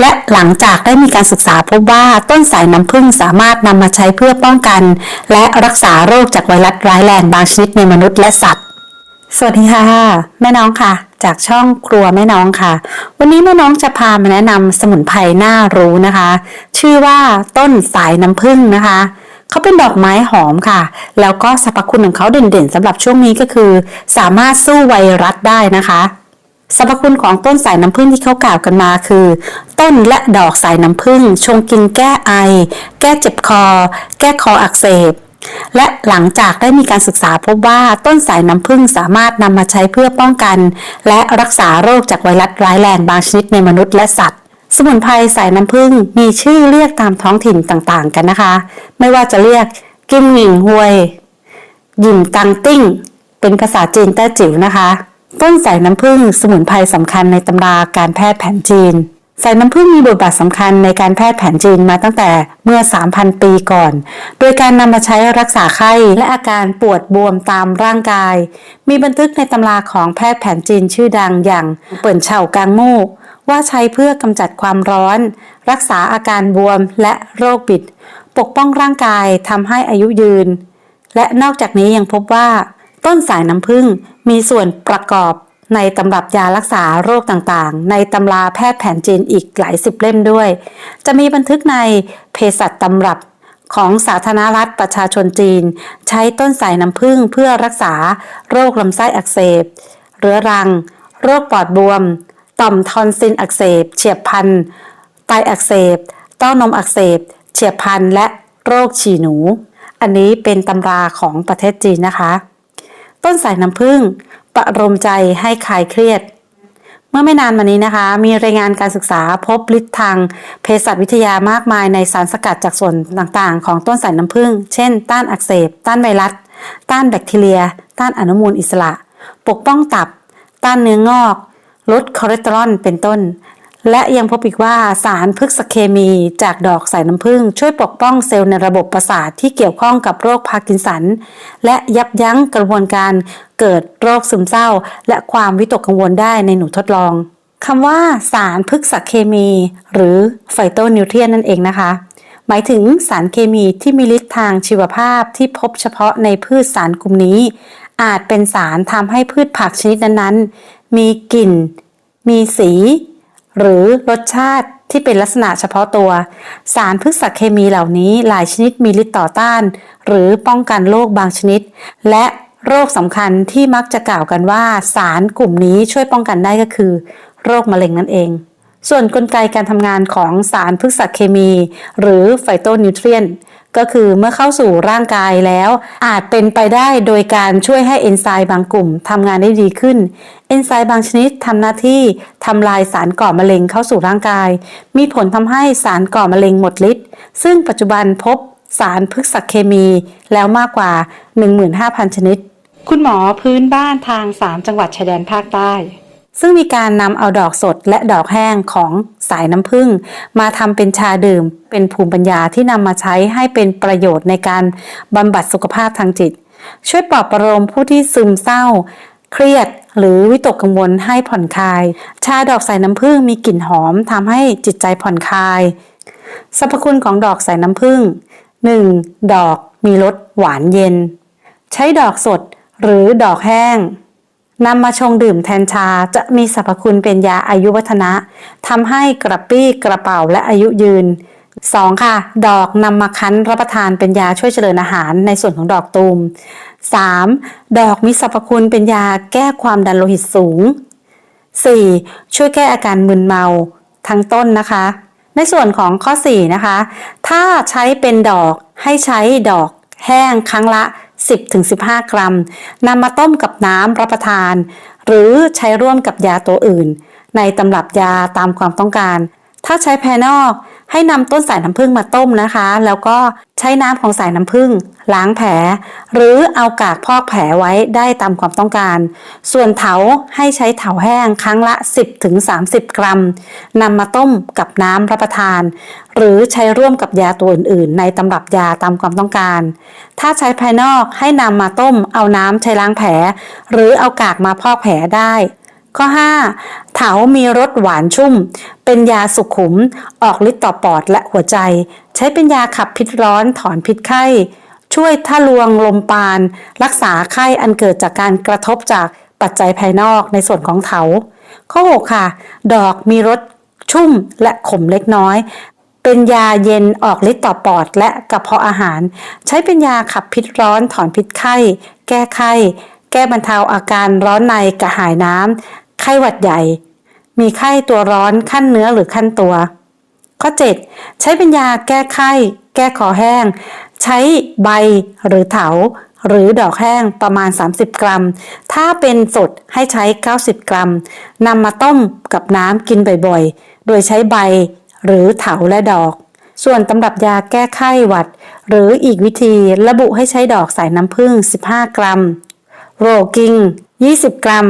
และหลังจากได้มีการศึกษาพบว่าต้นสายน้ำผึ้งสามารถนำมาใช้เพื่อป้องกัน และรักษาโรคจากไวรัสร้ายแรงบางชนิดในมนุษย์และสัตว์ สวัสดีค่ะ แม่น้องค่ะ จากช่องครัวแม่น้องค่ะ วันนี้แม่น้องจะพามาแนะนำสมุนไพรน่ารู้นะคะ ชื่อว่าต้นสายน้ำผึ้งนะคะเขาเป็นดอกไม้หอมค่ะ แล้วก็สรรพคุณของเขาเด่นๆสำหรับช่วงนี้ก็คือ สามารถสู้ไวรัสได้นะคะ สรรพคุณของต้นสายน้ำผึ้งที่เขากล่าวกันมาคือ ต้นและดอกสายน้ำผึ้งชงกินแก้ไอ แก้เจ็บคอ แก้คออักเสบ และหลังจากได้มีการศึกษาพบว่าต้นสายน้ำผึ้งสามารถนำมาใช้เพื่อป้องกัน และรักษาโรคจากไวรัสร้ายแรงบางชนิดในมนุษย์และสัตว์สมุนไพรสายน้ำผึ้งมีชื่อเรียกตามท้องถิ่นต่างๆ กันนะคะ ไม่ว่าจะเรียกกิมหมิงฮวย หยินตังติ้ง เป็นภาษาจีนแต้จิ๋วนะคะ ต้นสายน้ำผึ้งสมุนไพรสำคัญในตำราการแพทย์แผนจีน สายน้ำผึ้งมีบทบาทสำคัญในการแพทย์แผนจีนมาตั้งแต่เมื่อ 3,000 ปีก่อน โดยการนำมาใช้รักษาไข้และอาการปวดบวมตามร่างกาย มีบันทึกในตำราของแพทย์แผนจีนชื่อดังอย่างเปิ่นเฉากางมู่ว่าใช้เพื่อกำจัดความร้อน รักษาอาการบวมและโรคบิด ปกป้องร่างกายทำให้อายุยืน และนอกจากนี้ยังพบว่า ต้นสายน้ำผึ้งมีส่วนประกอบในตำรับยารักษาโรคต่างๆ ในตำราแพทย์แผนจีนอีกหลายสิบเล่มด้วย จะมีบันทึกในเภสัชตำรับของสาธารณรัฐประชาชนจีน ใช้ต้นสายน้ำผึ้งเพื่อรักษาโรคลำไส้อักเสบ เรื้อรัง โรคปอดบวม ต่อมทอนซิลอักเสบ เฉียบพันธุ์ไตอักเสบ เต้านมอักเสบ เฉียบพันธุ์และโรคฉี่หนู อันนี้เป็นตำราของประเทศจีนนะคะ ต้นสายน้ำผึ้งประโลมใจให้คลายเครียด เมื่อไม่นานมานี้นะคะ มีรายงานการศึกษาพบฤทธิ์ทางเภสัชวิทยามากมายในสารสกัดจากส่วนต่างๆ ของต้นสายน้ำผึ้งเช่น ต้านอักเสบ ต้านไวรัส ต้านแบคทีเรีย ต้านอนุมูลอิสระ ปกป้องตับ ต้านเนื้องอก ลดคอเลสเตอรอลเป็นต้น และยังพบอีกว่าสารพฤกษเคมีจากดอกสายน้ำผึ้งช่วยปกป้องเซลล์ในระบบประสาทที่เกี่ยวข้องกับโรคพาร์กินสัน และยับยั้งกระบวนการเกิดโรคซึมเศร้า และความวิตกกังวลได้ในหนูทดลองคำว่าสารพฤกษเคมี หรือไฟโตนิวเทรียนนั่นเองนะคะ หมายถึงสารเคมีที่มีฤทธิ์ทางชีวภาพที่พบเฉพาะในพืชสารกลุ่มนี้ อาจเป็นสารทำให้พืชผักชนิดนั้นๆ มีกลิ่น มีสี หรือรสชาติที่เป็นลักษณะเฉพาะตัว สารพฤกษเคมีเหล่านี้หลายชนิดมีฤทธิ์ต่อต้าน หรือป้องกันโรคบางชนิด และโรคสำคัญที่มักจะกล่าวกันว่า สารกลุ่มนี้ช่วยป้องกันได้ก็คือ โรคมะเร็งนั่นเอง ส่วนกลไกการทำงานของสารพฤกษเคมี หรือไฟโตนิวเทรียนก็คือเมื่อเข้าสู่ร่างกายแล้ว อาจเป็นไปได้โดยการช่วยให้เอนไซม์บางกลุ่มทำงานได้ดีขึ้น เอนไซม์บางชนิดทำหน้าที่ทำลายสารก่อมะเร็งเข้าสู่ร่างกาย มีผลทำให้สารก่อมะเร็งหมดฤทธิ์ซึ่งปัจจุบันพบสารพฤกษเคมีแล้วมากกว่า 15,000 ชนิด คุณหมอพื้นบ้านทาง 3 จังหวัดชายแดนภาคใต้ ซึ่งมีการนำเอาดอกสดและดอกแห้งของสายน้ำผึ้งมาทำเป็นชาดื่ม เป็นภูมิปัญญาที่นำมาใช้ให้เป็นประโยชน์ในการบำบัดสุขภาพทางจิต ช่วยปลอบประโลมผู้ที่ซึมเศร้า เครียดหรือวิตกกังวลให้ผ่อนคลาย ชาดอกสายน้ำผึ้งมีกลิ่นหอมทำให้จิตใจผ่อนคลายสรรพคุณของดอกสายน้ำผึ้ง 1. ดอกมีรสหวานเย็น ใช้ดอกสดหรือดอกแห้ง นำมาชงดื่มแทนชาจะมีสรรพคุณเป็นยาอายุวัฒนะทำให้กระปี้กระเป๋าและอายุยืน 2. ค่ะ ดอกนำมาคั้นรับประทานเป็นยาช่วยเจริญอาหารในส่วนของดอกตูม 3. ดอกมีสรรพคุณเป็นยาแก้ความดันโลหิตสูง 4. ช่วยแก้อาการมึนเมาทั้งต้นนะคะ ในส่วนของข้อ 4 นะคะ ถ้าใช้เป็นดอกให้ใช้ดอกแห้งครั้งละ 10-15 กรัมนำมาต้มกับน้ำรับประทาน หรือใช้ร่วมกับยาตัวอื่น ในตำรับยาตามความต้องการ ถ้าใช้แพนอก ให้นำต้นสายน้ำผึ้งมาต้มนะคะ แล้วก็ใช้น้ำของสายน้ำผึ้งล้างแผล หรือเอากากพอกแผลไว้ได้ตามความต้องการ ส่วนเถาให้ใช้เถาแห้งครั้งละ 10-30 กรัมนำมาต้มกับน้ำรับประทาน หรือใช้ร่วมกับยาตัวอื่นๆ ในตำรับยาตามความต้องการ ถ้าใช้ภายนอกให้นำมาต้มเอาน้ำใช้ล้างแผล หรือเอากากมาพอกแผลได้ ข้อ 5. เถามีรสหวานชุ่ม เป็นยาสุขุม ออกฤทธิ์ต่อปอดและหัวใจ ใช้เป็นยาขับพิษร้อนถอนพิษไข้ ช่วยทะลวงลมปาน รักษาไข้อันเกิดจากการกระทบจากปัจจัยภายนอกในส่วนของเถา ข้อ 6 ค่ะ ดอกมีรสชุ่มและขมเล็กน้อย เป็นยาเย็นออกฤทธิ์ต่อปอดและกระเพาะอาหาร ใช้เป็นยาขับพิษร้อนถอนพิษไข้ แก้ไข้แก้บรรเทาอาการร้อนในกระหายน้ำ ข้หวัดใหญ่ มีไข้ตัวร้อนขั้นเนื้อหรือขั้นตัว ข้อ 7 ใช้เป็นยาแก้ไข้ แก้คอแห้ง ใช้ใบหรือเถา หรือดอกแห้งประมาณ 30 กรัม ถ้าเป็นสดให้ใช้ 90 กรัมนำมาต้มกับน้ำกินบ่อยๆ โดยใช้ใบหรือเถาและดอกส่วนตำรับยาแก้ไข้หวัด หรืออีกวิธีระบุให้ใช้ดอกสายน้ำผึ้ง 15 กรัม โรกิง 20 กรัม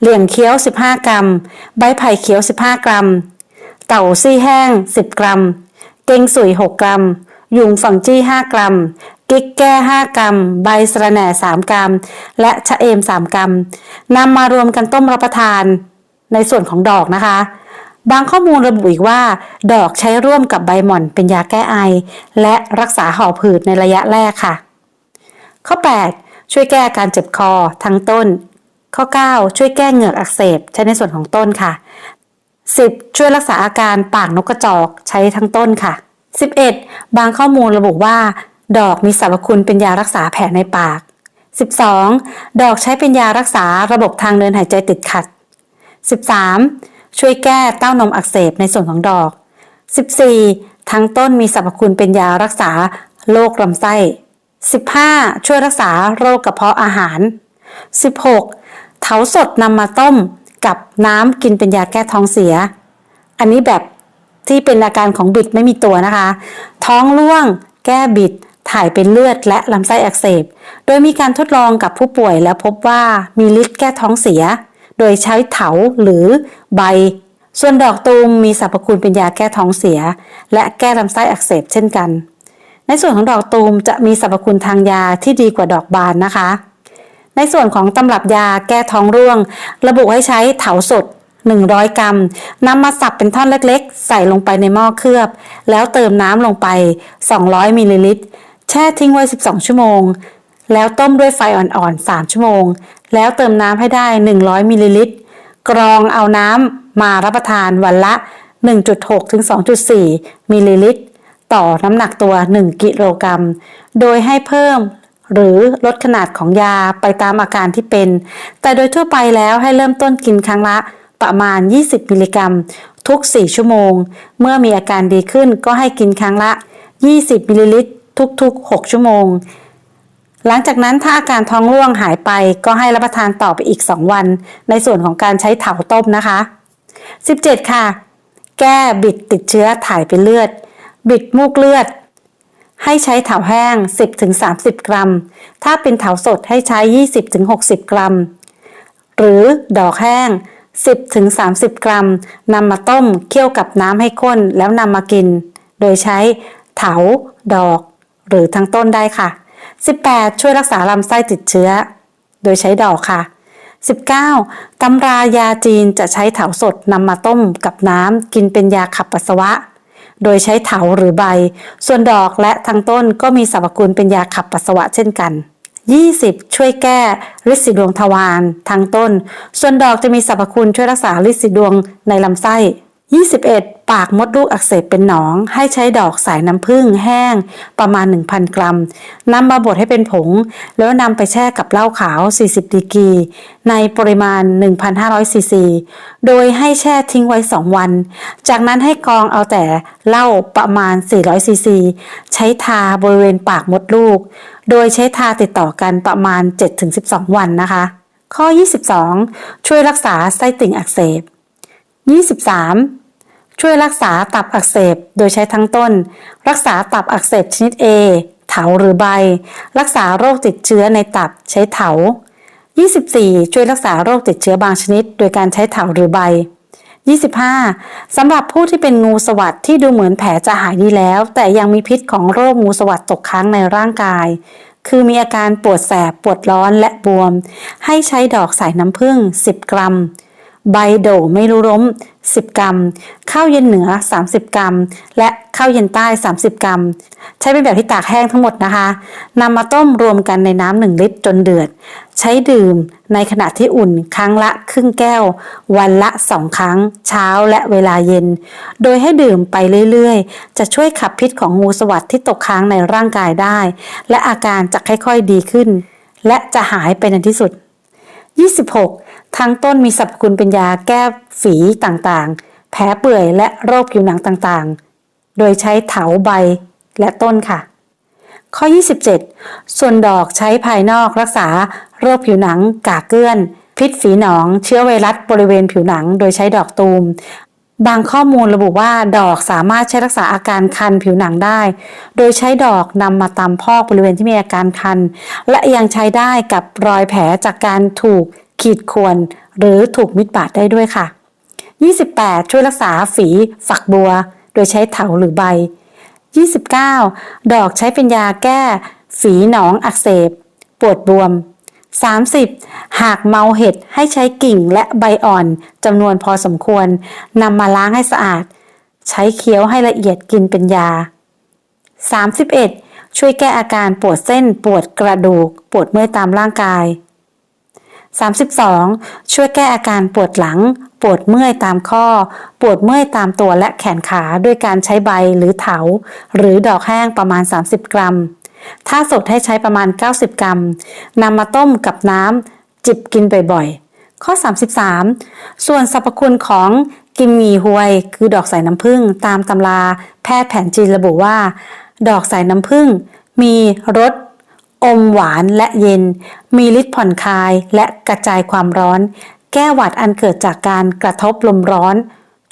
เหลี่ยงเคี้ยว 15 กรัม ใบไผ่เขียว 15 กรัม เต่าซี่แห้ง 10 กรัมเกงสุย 6 กรัม ยุงฝังจี้ 5 กรัม กิ๊กแก้ 5 กรัม ใบสะระแหน่ 3 กรัม และชะเอม 3 กรัมนำมารวมกันต้มรับประทานในส่วนของดอกนะคะ บางข้อมูลระบุอีกว่า ดอกใช้ร่วมกับใบหม่อนเป็นยาแก้ไอ และรักษาหอบหืดในระยะแรกค่ะ ข้อ 8 ช่วยแก้อาการเจ็บคอทั้งต้น ข้อ 9 ช่วยแก้เหงือกอักเสบใช้ในส่วนของต้นค่ะ 10. ช่วยรักษาอาการปากนกกระจอกใช้ทั้งต้นค่ะ 11. บางข้อมูลระบุว่า ดอกมีสรรพคุณเป็นยารักษาแผลในปาก 12. ดอกใช้เป็นยารักษาระบบทางเดินหายใจติดขัด 13. ช่วยแก้เต้านมอักเสบในส่วนของดอก 14. ทั้งต้นมีสรรพคุณเป็นยารักษาโรคลำไส้ 15. ช่วยรักษาโรคกระเพาะอาหาร 16. เถาสดนำมาต้มกับน้ำกินเป็นยาแก้ท้องเสีย อันนี้แบบที่เป็นอาการของบิดไม่มีตัวนะคะ ท้องร่วง แก้บิด ถ่ายเป็นเลือดและลำไส้อักเสบ โดยมีการทดลองกับผู้ป่วยแล้วพบว่ามีฤทธิ์แก้ท้องเสีย โดยใช้เถาหรือใบ ส่วนดอกตูมมีสรรพคุณเป็นยาแก้ท้องเสีย และแก้ลำไส้อักเสบเช่นกัน ในส่วนของดอกตูมจะมีสรรพคุณทางยาที่ดีกว่าดอกบานนะคะ ในส่วนของตำรับยาแก้ท้องร่วง ระบุให้ใช้เถาสด 100 กรัมนำมาสับเป็นท่อนเล็กๆ ใส่ลงไปในหม้อเคลือบ แล้วเติมน้ำลงไป 200 มิลลิลิตร แช่ทิ้งไว้ 12 ชั่วโมง แล้วต้มด้วยไฟอ่อนๆ 3 ชั่วโมง แล้วเติมน้ำให้ได้ 100 มิลลิลิตร กรองเอาน้ำมารับประทานวันละ 1.6 ถึง 2.4 มิลลิลิตร ต่อน้ำหนักตัว 1 กิโลกรัม โดยให้เพิ่ม หรือลดขนาดของยาไปตามอาการที่เป็น แต่โดยทั่วไปแล้วให้เริ่มต้นกินครั้งละประมาณ 20 มิลลิกรัม ทุก 4 ชั่วโมง เมื่อมีอาการดีขึ้นก็ให้กินครั้งละ 20 มิลลิลิตร ทุก ๆ 6 ชั่วโมง หลังจากนั้นถ้าอาการท้องร่วงหายไปก็ให้รับประทานต่อไปอีก 2 วัน ในส่วนของการใช้เถาต้มนะคะ 17 ค่ะ แก้บิดติดเชื้อถ่ายเป็นเลือด บิดมูกเลือด ให้ใช้เถาแห้ง 10-30 กรัม ถ้าเป็นเถาสดให้ใช้ 20-60 กรัม หรือดอกแห้ง 10-30 กรัมนำมาต้มเคี่ยวกับน้ำให้ข้นแล้วนำมากิน โดยใช้เถา ดอก หรือทั้งต้นได้ค่ะ 18 ช่วยรักษาลำไส้ติดเชื้อ โดยใช้ดอกค่ะ 19. ตำรายาจีนจะใช้เถาสดนำมาต้มกับน้ำกินเป็นยาขับปัสสาวะ โดยใช้เถาหรือใบ ส่วนดอกและทั้งต้นก็มีสรรพคุณเป็นยาขับปัสสาวะเช่นกัน 20. ช่วยแก้ฤทธิ์สีดวงทวารทั้งต้น ส่วนดอกจะมีสรรพคุณช่วยรักษาฤทธิ์สีดวงในลำไส้ 21. ปากมดลูกอักเสบเป็นหนอง ให้ใช้ดอกสายน้ำผึ้งแห้งประมาณ 1,000 กรัมนำมาบดให้เป็นผง แล้วนำไปแช่กับเหล้าขาว 40 ดีกรี ในปริมาณ 1,500 ซีซี โดยให้แช่ทิ้งไว้ 2 วัน จากนั้นให้กรองเอาแต่เหล้าประมาณ 400 ซีซี ใช้ทาบริเวณปากมดลูก โดยใช้ทาติดต่อกันประมาณ 7-12 วันนะคะ ข้อ 22 ช่วยรักษาไส้ติ่งอักเสบ 23. ช่วยรักษาตับอักเสบโดยใช้ทั้งต้น รักษาตับอักเสบชนิด A เถาหรือใบ รักษาโรคติดเชื้อในตับใช้เถา 24. ช่วยรักษาโรคติดเชื้อบางชนิด โดยการใช้เถาหรือใบ 25. สำหรับผู้ที่เป็นงูสวัสดที่ดูเหมือนแผลจะหายดีแล้ว แต่ยังมีพิษของโรคงูสวัสดตกค้างในร่างกาย คือมีอาการปวดแสบปวดร้อนและบวม ให้ใช้ดอกสายน้ำผึ้ง10 กรัม ใบโดไม่รู้ล้ม 10 กรัม ข้าวเย็นเหนือ 30 กรัม และข้าวเย็นใต้ 30 กรัม ใช้เป็นแบบที่ตากแห้งทั้งหมดนะคะนำมาต้มรวมกันในน้ำหนึ่งลิตรจนเดือด ใช้ดื่มในขณะที่อุ่นครั้งละครึ่งแก้ว วันละสองครั้ง เช้าและเวลาเย็น โดยให้ดื่มไปเรื่อยๆ จะช่วยขับพิษของงูสวัสดที่ตกค้างในร่างกายได้ และอาการจะค่อยๆดีขึ้น และจะหายไปในที่สุด 26 ทั้งต้นมีสรรพคุณเป็นยาแก้ฝีต่างๆ แผลเปื่อยและโรคผิวหนังต่างๆ โดยใช้เถาใบและต้นค่ะ ข้อ 27 ส่วนดอกใช้ภายนอกรักษาโรคผิวหนังกากเกลื่อน พิษฝีหนอง เชื้อไวรัสบริเวณผิวหนัง โดยใช้ดอกตูม บางข้อมูลระบุว่าดอกสามารถใช้รักษาอาการคันผิวหนังได้ โดยใช้ดอกนำมาตำพอกบริเวณที่มีอาการคัน และยังใช้ได้กับรอยแผลจากการถูกขีดข่วนหรือถูกมิดบาดได้ด้วยค่ะ 28 ช่วยรักษาฝีฝักบัว โดยใช้เถาหรือใบ 29 ดอกใช้เป็นยาแก้ ฝีหนองอักเสบ ปวดบวม 30 หากเมาเห็ดให้ใช้กิ่งและใบอ่อนจำนวนพอสมควรนำมาล้างให้สะอาด ใช้เคี้ยวให้ละเอียดกินเป็นยา 31. ช่วยแก้อาการปวดเส้นปวดกระดูก ปวดเมื่อยตามร่างกาย 32. ช่วยแก้อาการปวดหลัง ปวดเมื่อยตามข้อ ปวดเมื่อยตามตัวและแขนขาด้วยการใช้ใบหรือเถา หรือดอกแห้งประมาณ 30 กรัม ถ้าสดให้ใช้ประมาณ 90 กรัมนำมาต้มกับน้ำจิบกินบ่อยๆ ข้อ 33 ส่วนสรรพคุณของกิมมีฮวยคือดอกสายน้ำผึ้งตามตำราแพทย์แผนจีนระบุว่า ดอกสายน้ำผึ้งมีรสอมหวานและเย็น มีฤทธิ์ผ่อนคลายและกระจายความร้อน แก้หวัดอันเกิดจากการกระทบลมร้อน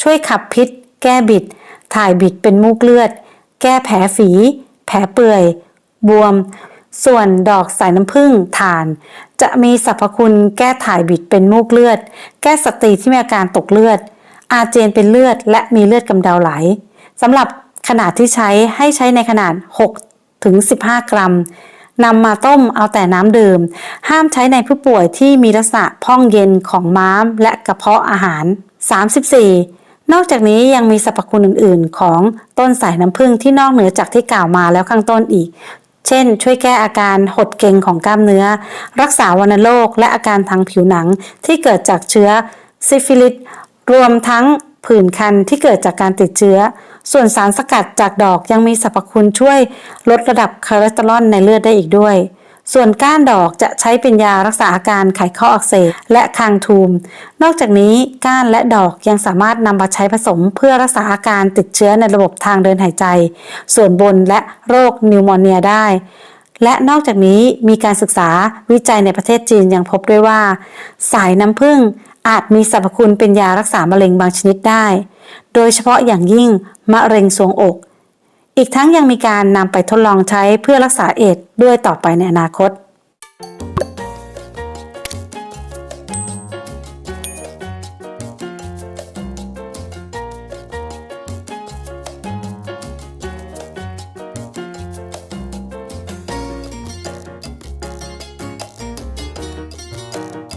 ช่วยขับพิษ แก้บิด ถ่ายบิดเป็นมูกเลือด แก้แผลฝี แผลเปื่อย บวม ส่วนดอกสายน้ำผึ้งถ่าน จะมีสรรพคุณแก้ถ่ายบิดเป็นมูกเลือด แก้สตรีที่มีอาการตกเลือด อาเจียนเป็นเลือดและมีเลือดกำเดาไหลสำหรับขนาดที่ใช้ให้ใช้ในขนาด 6 ถึง 15 กรัมนำมาต้มเอาแต่น้ำดื่ม ห้ามใช้ในผู้ป่วยที่มีลักษณะพองเย็นของม้ามและกระเพาะอาหาร 34. นอกจากนี้ยังมีสรรพคุณอื่น ๆ ของต้นสายน้ำผึ้งที่นอกเหนือจากที่กล่าวมาแล้วข้างต้นอีก เช่น ช่วยแก้อาการหดเกร็งของกล้ามเนื้อ รักษาวัณโรคและอาการทางผิวหนังที่เกิดจากเชื้อซิฟิลิสรวมทั้งผื่นคันที่เกิดจากการติดเชื้อ ส่วนสารสกัดจากดอกยังมีสรรพคุณช่วยลดระดับคอเลสเตอรอลในเลือดได้อีกด้วย ส่วนก้านดอกจะใช้เป็นยารักษาอาการไขข้ออักเสบและคางทูม นอกจากนี้ก้านและดอกยังสามารถนำมาใช้ผสมเพื่อรักษาอาการติดเชื้อในระบบทางเดินหายใจ ส่วนบนและโรคนิวโมเนียได้ และนอกจากนี้มีการศึกษาวิจัยในประเทศจีนยังพบด้วยว่า สายน้ำผึ้งอาจมีสรรพคุณเป็นยารักษามะเร็งบางชนิดได้ โดยเฉพาะอย่างยิ่งมะเร็งทรวงอก อีกทั้งยังมีการนำไปทดลองใช้เพื่อรักษาเอดส์ด้วยต่อไปในอนาคต